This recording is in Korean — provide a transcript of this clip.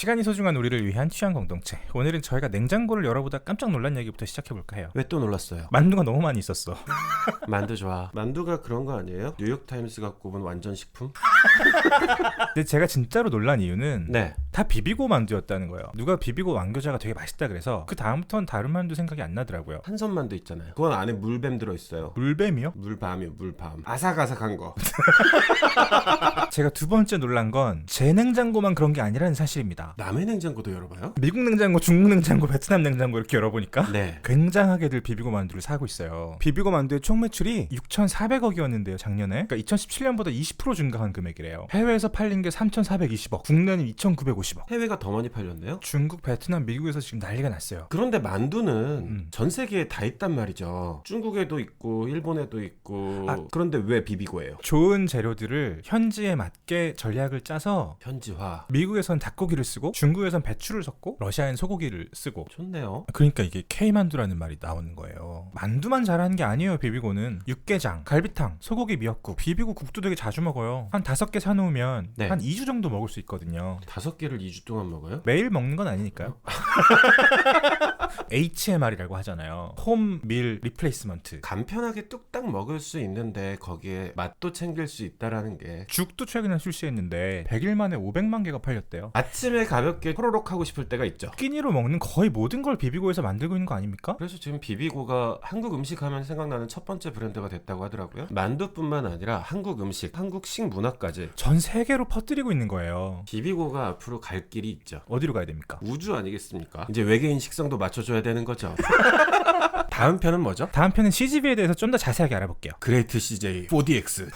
시간이 소중한 우리를 위한 취향 공동체. 오늘은 저희가 냉장고를 열어보다 깜짝 놀란 얘기부터 시작해볼까 해요. 왜 또 놀랐어요? 만두가 너무 많이 있었어. 만두 좋아. 만두가 그런 거 아니에요? 뉴욕 타임스가 꼽은 완전 식품? 근데 제가 진짜로 놀란 이유는 네. 다 비비고 만두였다는 거예요. 누가 비비고 왕교자가 되게 맛있다 그래서 그 다음부터는 다른 만두 생각이 안 나더라고요. 한선 만두 있잖아요. 그건 안에 물뱀 들어 있어요. 물뱀이요? 물밤이요, 물밤. 아삭아삭한 거. 제가 두 번째 놀란 건 제 냉장고만 그런 게 아니라는 사실입니다. 남의 냉장고도 열어봐요? 미국 냉장고, 중국 냉장고, 베트남 냉장고 이렇게 열어보니까 네. 굉장하게들 비비고 만두를 사고 있어요. 비비고 만두의 총 매출이 6,400억이었는데요, 작년에. 그러니까 2017년보다 20% 증가한 금액이래요. 해외에서 팔린 게 3,420억, 국내는 2,950억. 해외가 더 많이 팔렸네요? 중국, 베트남, 미국에서 지금 난리가 났어요. 그런데 만두는 음. 전 세계에 다 있단 말이죠. 중국에도 있고, 일본에도 있고. 아. 그런데 왜 비비고예요? 좋은 재료들을 현지에 맞게 전략을 짜서 현지화. 미국에선 닭고기를 쓰고 중국에선 배추를 섞고 러시아엔 소고기를 쓰고 좋네요. 그러니까 이게 K만두라는 말이 나오는 거예요. 만두만 잘하는 게 아니에요, 비비고는. 육개장, 갈비탕, 소고기 미역국, 비비고 국도 되게 자주 먹어요. 한 다섯 개 사놓으면 네. 한 2주 정도 먹을 수 있거든요. 다섯 개를 2주 동안 먹어요? 매일 먹는 건 아니니까요. HMR이라고 하잖아요. 홈밀 리플레이스먼트. 간편하게 뚝딱 먹을 수 있는데 거기에 맛도 챙길 수 있다라는 게 죽도 최근에 출시했는데 100일 만에 500만 개가 팔렸대요. 아침에 가볍게 호로록 하고 싶을 때가 있죠. 끼니로 먹는 거의 모든 걸 비비고에서 만들고 있는 거 아닙니까? 그래서 지금 비비고가 한국 음식 하면 생각나는 첫 번째 브랜드가 됐다고 하더라고요. 만두뿐만 아니라 한국 음식, 한국 식 문화까지 전 세계로 퍼뜨리고 있는 거예요. 비비고가 앞으로 갈 길이 있죠. 어디로 가야 됩니까? 우주 아니겠습니까? 이제 외계인 식성도 맞춰 줘야 되는 거죠. 다음 편은 뭐죠? 다음 편은 CGV에 대해서 좀 더 자세하게 알아볼게요. 그레이트 CJ 4DX.